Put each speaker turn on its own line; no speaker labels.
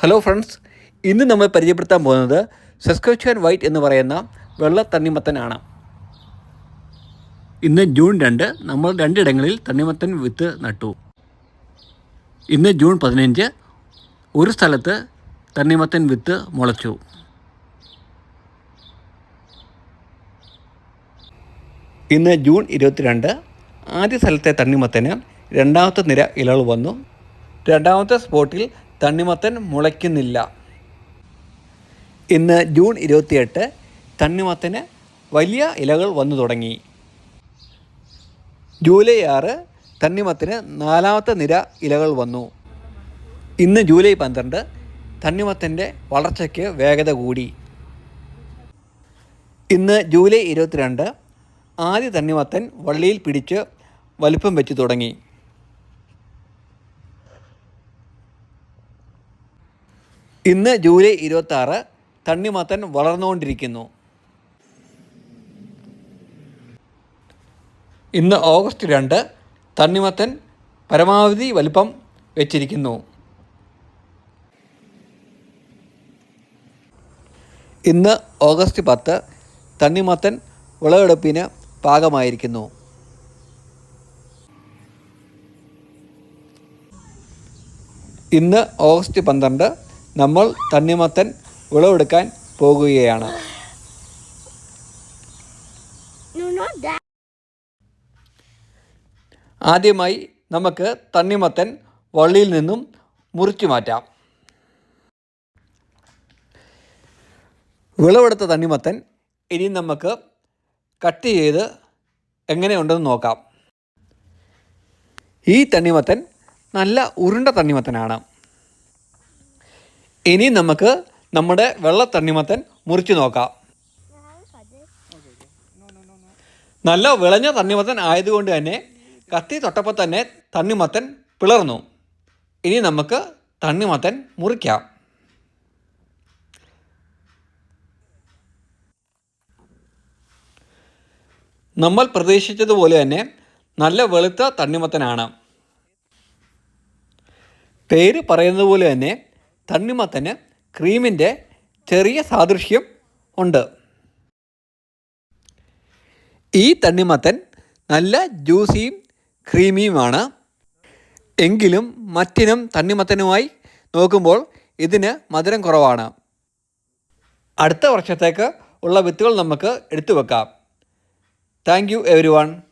Hello friends ഇന്ന് നമ്മൾ പരിചയപ്പെടുത്താൻ പോകുന്നത് സെസ്കോച്ചുവൻ വൈറ്റ് എന്ന് പറയുന്ന വെള്ള തണ്ണിമത്തനാണ്. ഇന്ന് ജൂൺ രണ്ട് നമ്മൾ രണ്ടിടങ്ങളിൽ തണ്ണിമത്തൻ വിത്ത് നട്ടു. ഇന്ന് ജൂൺ പതിനഞ്ച് ഒരു സ്ഥലത്ത് തണ്ണിമത്തൻ വിത്ത് മുളച്ചു. ഇന്ന് ജൂൺ ഇരുപത്തിരണ്ട് ആദ്യ സ്ഥലത്തെ തണ്ണിമത്തന് രണ്ടാമത്തെ നിര ഇലകൾ വന്നു. രണ്ടാമത്തെ സ്പോട്ടിൽ തണ്ണിമത്തൻ മുളയ്ക്കുന്നില്ല. ഇന്ന് ജൂൺ ഇരുപത്തിയെട്ട് തണ്ണിമത്തന് വലിയ ഇലകൾ വന്നു തുടങ്ങി. ജൂലൈ ആറ് തണ്ണിമത്തിന് നാലാമത്തെ നിര ഇലകൾ വന്നു. ഇന്ന് ജൂലൈ പന്ത്രണ്ട് തണ്ണിമത്തന്റെ വളർച്ചയ്ക്ക് വേഗത കൂടി. ഇന്ന് ജൂലൈ ഇരുപത്തിരണ്ട് ആദ്യ തണ്ണിമത്തൻ വള്ളിയിൽ പിടിച്ച് വലിപ്പം വെച്ച് തുടങ്ങി. ഇന്ന് ജൂലൈ ഇരുപത്തി ആറ് തണ്ണിമത്തൻ വളർന്നുകൊണ്ടിരിക്കുന്നു. ഇന്ന് ഓഗസ്റ്റ് രണ്ട് തണ്ണിമത്തൻ പരമാവധി വലിപ്പം വെച്ചിരിക്കുന്നു. ഇന്ന് ഓഗസ്റ്റ് പത്ത് തണ്ണിമത്തൻ വിളവെടുപ്പിന് പാകമായിരിക്കുന്നു. ഇന്ന് ഓഗസ്റ്റ് പന്ത്രണ്ട് നമ്മൾ തണ്ണിമത്തൻ വിളവെടുക്കാൻ പോകുകയാണ്. ആദ്യമായി നമുക്ക് തണ്ണിമത്തൻ വള്ളിയിൽ നിന്നും മുറിച്ചു മാറ്റാം. വിളവെടുത്ത തണ്ണിമത്തൻ ഇനി നമുക്ക് കട്ട് ചെയ്ത് എങ്ങനെയുണ്ടെന്ന് നോക്കാം. ഈ തണ്ണിമത്തൻ നല്ല ഉരുണ്ട തണ്ണിമത്തനാണ്. ഇനി നമുക്ക് നമ്മുടെ വെള്ള തണ്ണിമത്തൻ മുറിച്ചു നോക്കാം. നല്ല വിളഞ്ഞ തണ്ണിമത്തൻ ആയതുകൊണ്ട് തന്നെ കത്തി തൊട്ടപ്പോൾ തന്നെ തണ്ണിമത്തൻ പിളർന്നു. ഇനി നമുക്ക് തണ്ണിമത്തൻ മുറിക്കാം. നമ്മൾ പ്രതീക്ഷിച്ചതുപോലെ തന്നെ നല്ല വെളുത്ത തണ്ണിമത്തനാണ്. പേര് പറയുന്നത് പോലെ തന്നെ തണ്ണിമത്തന് ക്രീമിന്റെ ചെറിയ സാദൃശ്യം ഉണ്ട്. ഈ തണ്ണിമത്തൻ നല്ല ജ്യൂസിയും ക്രീമിയുമാണ്. എങ്കിലും മറ്റിനും തണ്ണിമത്തനുമായി നോക്കുമ്പോൾ ഇതിന് മധുരം കുറവാണ്. അടുത്ത വർഷത്തേക്ക് ഉള്ള വിത്തുകൾ നമുക്ക് എടുത്തു വെക്കാം താങ്ക് യു എവരി വൺ